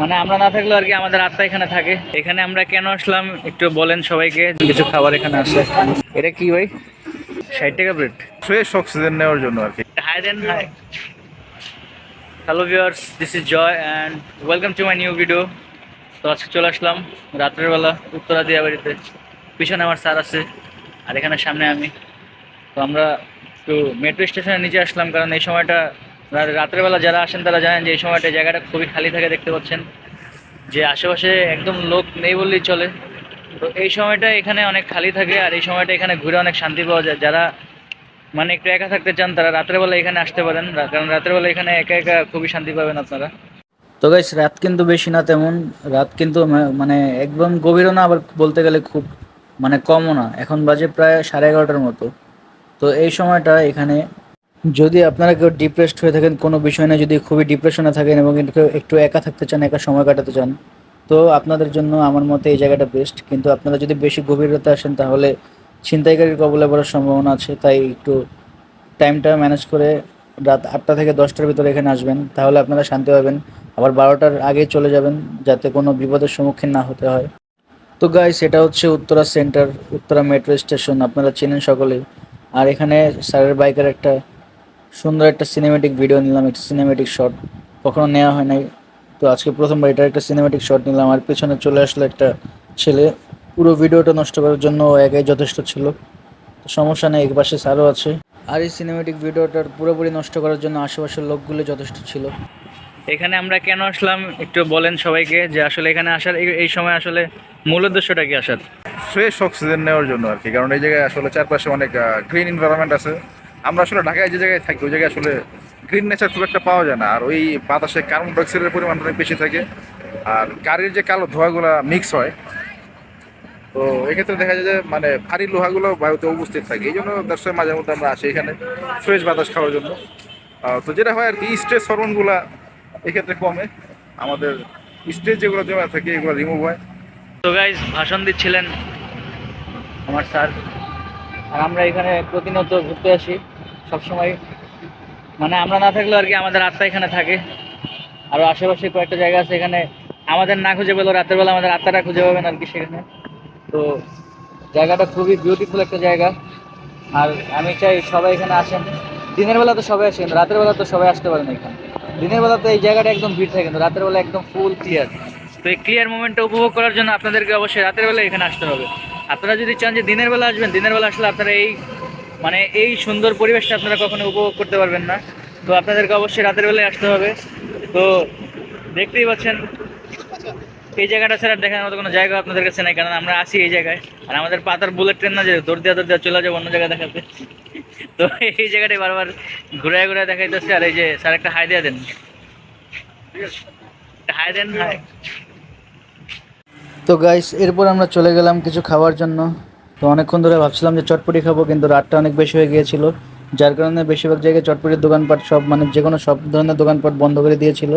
মানে আমরা না থাকলেও আর কি আমাদের আত্মা এখানে থাকে। এখানে আমরা কেন আসলাম একটু বলেন সবাইকে কিছু খাবার এখানে আছে। এটা কি ভাই? ষাট টাকা প্লেট ফ্রেশ অক্সিজেন নেওয়ার জন্য আর কি। Hi then hi hello viewers this is Joy and welcome to my new video তো আজকে চলে আসলাম রাত্রের বেলা উত্তরা দিয়া বাড়িতে। পিছনে আমার স্যার আছে আর এখানে সামনে আমি। তো আমরা একটু মেট্রো স্টেশনের নিচে আসলাম কারণ এই সময়টা রা- রাত্রের বেলা যারা আসেন তারা জানেন যে এই সময়টা জায়গাটা খুবই খালি থাকে দেখতে পাচ্ছেন। যে আশেপাশে একদম লোক নেই বললেই চলে। তো এই সময়টা এখানে অনেক খালি থাকে আর এই সময়টা এখানে ঘুরে অনেক শান্তি পাওয়া যায়। যারা মানে একটু একা থাকতে চান, তারা রাত্রেবেলা এখানে আসতে পারেন। কারণ রাত্রেবেলা এখানে একা একা খুবই শান্তি পাবেন আপনারা। তো গাইস রাত কিন্তু বেশি না তেমন। রাত কিন্তু মানে একদম গভীরও না, আবার বলতে গেলে খুব মানে কমও না। এখন বাজে প্রায় সাড়ে এগারোটার মতো। তো এই সময়টা এখানে যদি আপনারা কেউ ডিপ্রেসড হয়ে থাকেন, কোনো বিষয় নিয়ে যদি খুবই ডিপ্রেশনে থাকেন এবং একটু একা থাকতে চান, একা সময় কাটাতে চান, তো আপনাদের জন্য আমার মতে এই জায়গাটা বেস্ট কিন্তু আপনারা যদি বেশি গভীরতা আসেন, তাহলে ছিনতাইকারীর কবলে পড়ার সম্ভাবনা আছে। তাই একটু টাইমটা ম্যানেজ করে রাত আটটা থেকে দশটার ভিতরে এখানে আসবেন। তাহলে আপনারা শান্তি পাবেন। আবার বারোটার আগে চলে যাবেন, যাতে কোনো বিপদের সম্মুখীন না হতে হয়। তো গাইস সেটা হচ্ছে Uttara center Uttara metro station আপনারা চেনেন সকলেই। আর এখানে স্যারের বাইকের একটা সুন্দর একটা সিনেমেটিক ভিডিও নিলাম একটা সিনেমেটিক শট কখনো নেওয়া হয় নাই। তো আজকে প্রথমবার এটার একটা সিনেমেটিক শট নিলাম। আর পেছনে চলে আসলো একটা ছেলে। পুরো ভিডিওটা নষ্ট করার জন্য ও একাই যথেষ্ট ছিল। তো সমস্যা নেই এক পাশে স্যারও আছে। আর এই সিনেমেটিক ভিডিওটার পুরোপুরি নষ্ট করার জন্য আশেপাশের লোকগুলো যথেষ্ট ছিল। এখানে আমরা কেন আসলাম? একটু বলেন সবাইকে যে আসলে এখানে আসার এই- এই সময় আসলে মূল উদ্দেশ্যটা কি আসার? ফ্রেশ অক্সিজেন নেওয়ার জন্য আর কি। কারণ এই জায়গায় আসলে চারপাশে অনেক গ্রিন এনভায়রনমেন্ট আছে। আমরা আসলে ঢাকায় যে জায়গায় থাকি, ওই জায়গায় আসলে গ্রিন নেচার খুব একটা পাওয়া যায় না। আর ওই বাতাসে কার্বন ডাইঅক্সাইডের পরিমাণ অনেক বেশি থাকে। আর গাড়ির যে কালো ধোঁয়াগুলো মিক্স হয়, তো এক্ষেত্রে দেখা যায় যে মানে ভারী লোহাগুলো বায়ুতে উপস্থিত থাকে। এই জন্য দর্শক মাঝে মধ্যে আমরা আসি এখানে ফ্রেশ বাতাস খাওয়ার জন্য। তো যেটা হয় আর কি স্ট্রেস হরমোনগুলা এক্ষেত্রে কমে। আমাদের স্ট্রেস যেগুলো জমা থাকে, এগুলো রিমুভ হয়। তো গাইজ ভাষণ দিচ্ছিলেন আমার স্যার। আর আমরা এখানে প্রতিনিয়ত ঘুরতে আসি। সবসময় মানে আমরা না থাকলেও আর কি আমাদের আত্মা এখানে থাকে। আরও আশেপাশে কয়েকটা জায়গা আছে এখানে। আমাদের না খুঁজে পেলেও রাতের বেলা আমাদের আত্মাটা খুঁজে পাবেন আর কি সেখানে। তো জায়গাটা খুবই বিউটিফুল একটা জায়গা। আর আমি চাই সবাই এখানে আসেন। দিনের বেলা তো সবাই আসেন রাতের বেলা তো সবাই আসতে পারেন এখানে। দিনের বেলা তো এই জায়গাটা একদম ভিড় থাকে, কিন্তু রাতের বেলা একদম ফুল ক্লিয়ার তো এই ক্লিয়ার মোমেন্টটা উপভোগ করার জন্য আপনাদেরকে অবশ্যই রাতের বেলা এখানে আসতে হবে। আপনারা যদি চান যে দিনের বেলা আসবেন, দিনের বেলা আসলে আপনারা এই মানে এই সুন্দর পরিবেশটা আপনারা কখনো উপভোগ করতে পারবেন না। তো আপনাদেরকে অবশ্যই রাতের বেলায় আসতে হবে। তো দেখতেই পাচ্ছেন, এই জায়গাটা ছাড়া দেখার মতো কোনো জায়গা আপনাদের কাছে নাই, কারণ আমরা আসি এই জায়গায়। আর আমাদের পাতার বুলেট ট্রেন না যে, দৌড় দিয়া দৌড় দিয়া চলে যাব, অন্য জায়গায় দেখাতে। তো এই জায়গাটাই বারবার ঘুরে ঘুরে দেখাইতেছে, আর এই যে স্যার একটা হাই দিয়ে দেন। হাই দেন, হাই। তো গাইস এরপর আমরা চলে গেলাম কিছু খাওয়ার জন্য। তো অনেকক্ষণ ধরে ভাবছিলাম যে চটপটি খাব কিন্তু রাতটা অনেক বেশি হয়ে গিয়েছিল যার কারণে বেশিরভাগ জায়গায় চটপটির দোকানপাট সব মানে যে কোনো সব ধরনের দোকানপাট বন্ধ করে দিয়েছিল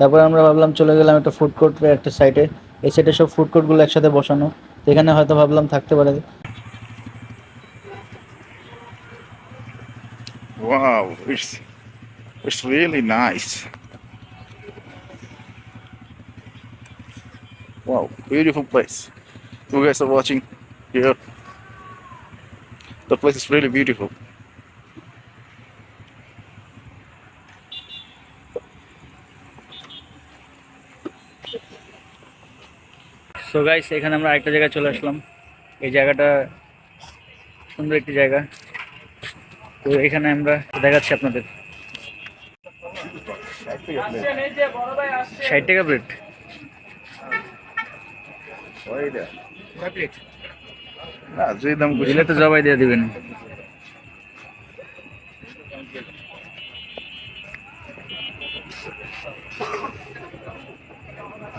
তারপর আমরা ভাবলাম চলে গেলাম একটা ফুড কোর্টের একটা সাইডে এই সাইডে সব ফুড কোর্টগুলো একসাথে বসানো এখানে হয়তো ভাবলাম থাকতে পারে Wow, it's it's really nice. Wow, beautiful place. You guys are watching here. The place is really beautiful. So guys এখানে আমরা আরেকটা জায়গায় চলে আসলাম। এই জায়গাটা সুন্দর একটি জায়গা। তো এখানে আমরা দেখাচ্ছি আপনাদের। ষাট টাকা প্লেট না যে দাম দিলে তো জবাই দিয়ে দিবেন।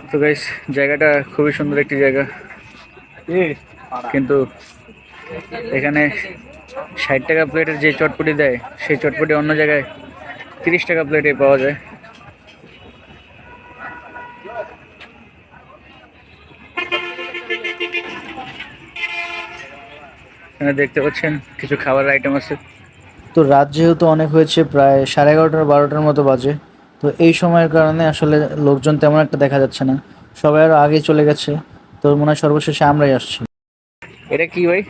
তো গাইস জায়গাটা খুবই সুন্দর একটি জায়গা। কিন্তু এখানে ষাট টাকা প্লেটের যে চটপটি দেয় সেই চটপটি অন্য জায়গায় তিরিশ টাকা প্লেটে পাওয়া যায়। এখানে দেখতে পাচ্ছেন কিছু খাবার আইটেম আছে। তো রাত যেহেতু অনেক হয়েছে প্রায় সাড়ে এগারোটার বারোটার মতো বাজে। তো এই সময়ের কারণে আসলে লোকজন তেমন একটা দেখা যাচ্ছে না। সবাই আরও আগে চলে গেছে। তো মনে হয় সর্বশেষে আমরাই আসছি। এটা কি ভাই?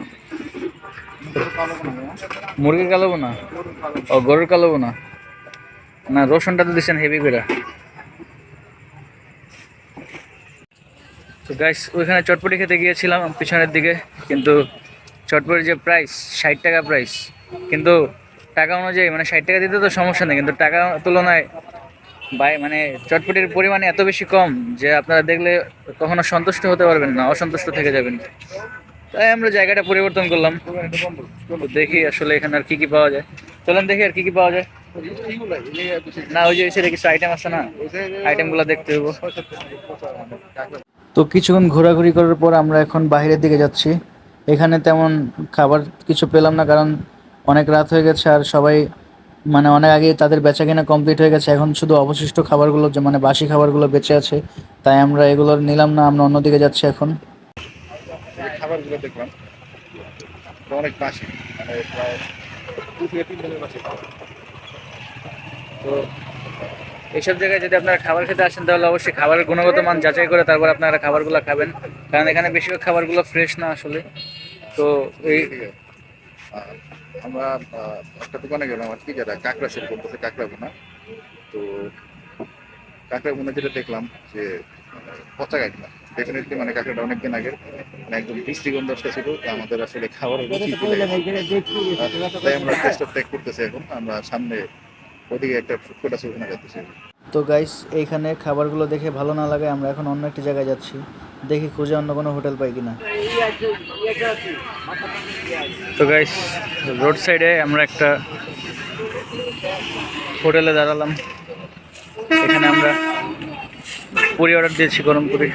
মুরগির কালো না ও গরুর কালো না না রসুনটা তো দিচ্ছেন হেভি করে। তো গাইস ওইখানে চটপটি খেতে গিয়েছিলাম পিছনের দিকে কিন্তু চটপটির যে প্রাইস ষাট টাকা প্রাইস কিন্তু টাকা অনুযায়ী মানে ষাট টাকা দিতে তো সমস্যা নেই, কিন্তু টাকা তুলনায় বাই মানে চটপটির পরিমাণ এত বেশি কম যে আপনারা দেখলে কখনো সন্তুষ্ট হতে পারবেন না, অসন্তুষ্ট থেকে যাবেন। তাই আমরা জায়গাটা পরিবর্তন করলাম। দেখি আসলে এখানে আর কি কি পাওয়া যায়। চলেন দেখি আর কি কি পাওয়া যায়। না, ওই যে কিছু আইটেম আছে না? আইটেমগুলো দেখতে তো কিছুক্ষণ ঘোরাঘুরি করার পর আমরা এখন বাইরের দিকে যাচ্ছি। এখানে তেমন খাবার কিছু পেলাম না, কারণ অনেক রাত হয়ে গেছে আর সবাই মানে অনেক আগে তাদের বেচা কেনা কমপ্লিট হয়ে গেছে। এখন শুধু অবশিষ্ট খাবারগুলো, যে মানে বাসি খাবারগুলো বেঁচে আছে, তাই আমরা এগুলো নিলাম না, আমরা অন্যদিকে যাচ্ছি এখন। খাবারগুলো দেখলাম অনেক বাসি মানে তো এইসব জায়গায় যদি আপনারা খাবার খেতে আসেন, তাহলে অবশ্যই খাবারের গুণগত মান যাচাই করে তারপর আপনারা খাবারগুলো খাবেন। কারণ এখানে বেশিরভাগ খাবারগুলো ফ্রেশ না আসলে। তো এই ঠিক আমরা একটা দোকানে গেলাম আর কি যারা কাঁকড়া সেল করতেছে কাঁকড়া বোনা তো কাঁকড়া বোনা যেটা দেখলাম যে পচা কাঁকড়া। ডেফিনেটলি মানে কাঁকড়াটা অনেকদিন আগে মানে একদম বৃষ্টি গন্ধটা ছিল আমাদের আসলে রুচি। আহ, তাই আমরা টেস্ট টেক করতেছি এখন। আমরা সামনে ওদিকে একটা ফুড আছে ওখানে যাচ্ছি। তো গাইস এইখানে খাবারগুলো দেখে ভালো না লাগে আমরা এখন অন্য একটি জায়গায় যাচ্ছি। দেখি খুঁজে অন্য কোনো হোটেল পাই কিনা। তো গাইস রোড সাইডে আমরা একটা হোটেলে দাঁড়ালাম। এখানে আমরা পুরি অর্ডার দিয়েছি গরম পুরি।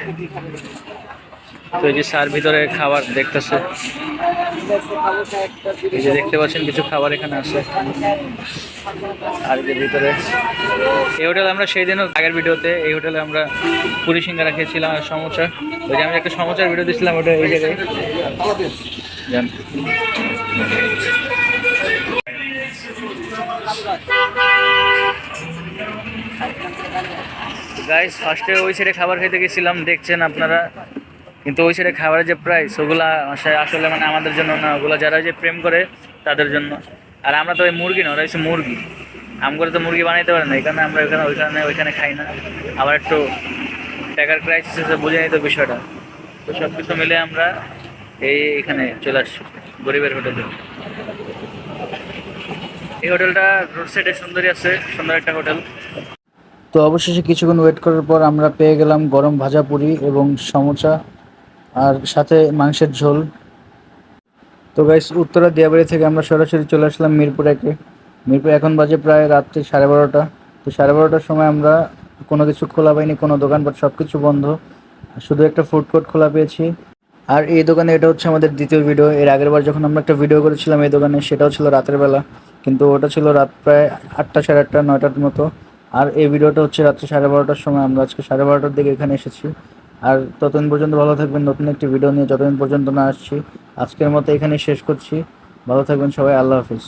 তো এই যে স্যার ভিতরে খাবার দেখতেছে। এই যে দেখতে পাচ্ছেন, কিছু খাবার এখানে আছে। আর যে ভিতরে, এই হোটেলে আমরা সেই দিনও আগের ভিডিওতে, এই হোটেলে আমরা পুরি সিঙ্গারা খেয়েছিলাম আর সমোসা। ওই যে আমি একটা সমোসার ভিডিও দিয়েছিলাম ওটা এই জায়গায়। গাইস ফার্স্টে ওই সাইডে খাবার খেতে গেছিলাম, দেখছেন আপনারা? কিন্তু ওই সেটা খাবারের যে প্রাইস ওগুলা আসলে মানে আমাদের জন্য না, ওগুলো যারা যে প্রেম করে, তাদের জন্য। আর আমরা তো ওই মুরগি না, ওরা হচ্ছে মুরগি। করে তো মুরগি বানাইতে পারে না এখানে আমরা ওইখানে ওইখানে ওইখানে খাই না। আবার একটু টাকার ক্রাইসিস আছে, বুঝে নিত বিষয়টা। তো সব কিছু মিলে আমরা এই এখানে চলে আসছি, গরিবের হোটেলে। এই হোটেলটা রোড সাইডে সুন্দরী আছে, সুন্দর একটা হোটেল। তো অবশেষে কিছুক্ষণ ওয়েট করার পর আমরা পেয়ে গেলাম গরম ভাজা পুরি এবং সমোসা আর সাথে মাংসের ঝোল। তো গাইস উত্তরা দিয়াবাড়ি থেকে আমরা সরাসরি চলে আসলাম মিরপুর একে। মিরপুর এখন বাজে প্রায় রাত্রি সাড়ে বারোটা। তো সাড়ে বারোটার সময় আমরা কোনো কিছু খোলা পাইনি, কোনো দোকানপাট সব কিছু বন্ধ। শুধু একটা ফুড কোর্ট খোলা পেয়েছি। আর এই দোকানে এটা হচ্ছে আমাদের দ্বিতীয় ভিডিও এর আগের বার যখন আমরা একটা ভিডিও করেছিলাম এই দোকানে, সেটাও ছিল রাতের বেলা। কিন্তু ওটা ছিল রাত প্রায় আটটা সাড়ে আটটা, নয়টার মতো। আর এই ভিডিওটা হচ্ছে রাত্রি সাড়ে বারোটার সময়। আমরা আজকে সাড়ে বারোটার দিকে এখানে এসেছি। আর ততদিন পর্যন্ত ভালো থাকবেন। নতুন একটি ভিডিও নিয়ে যতদিন পর্যন্ত না আসছি, আজকের মতো এখানে শেষ করছি। ভালো থাকবেন সবাই, আল্লাহ হাফিজ।